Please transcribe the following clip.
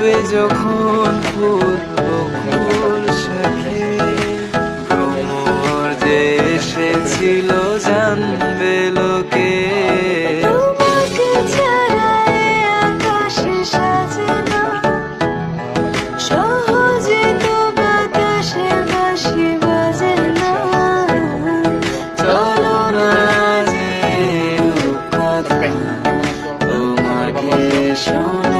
ফুটবে যখন ফুল শাখে যে এসেছিল জানবে লোকে। show.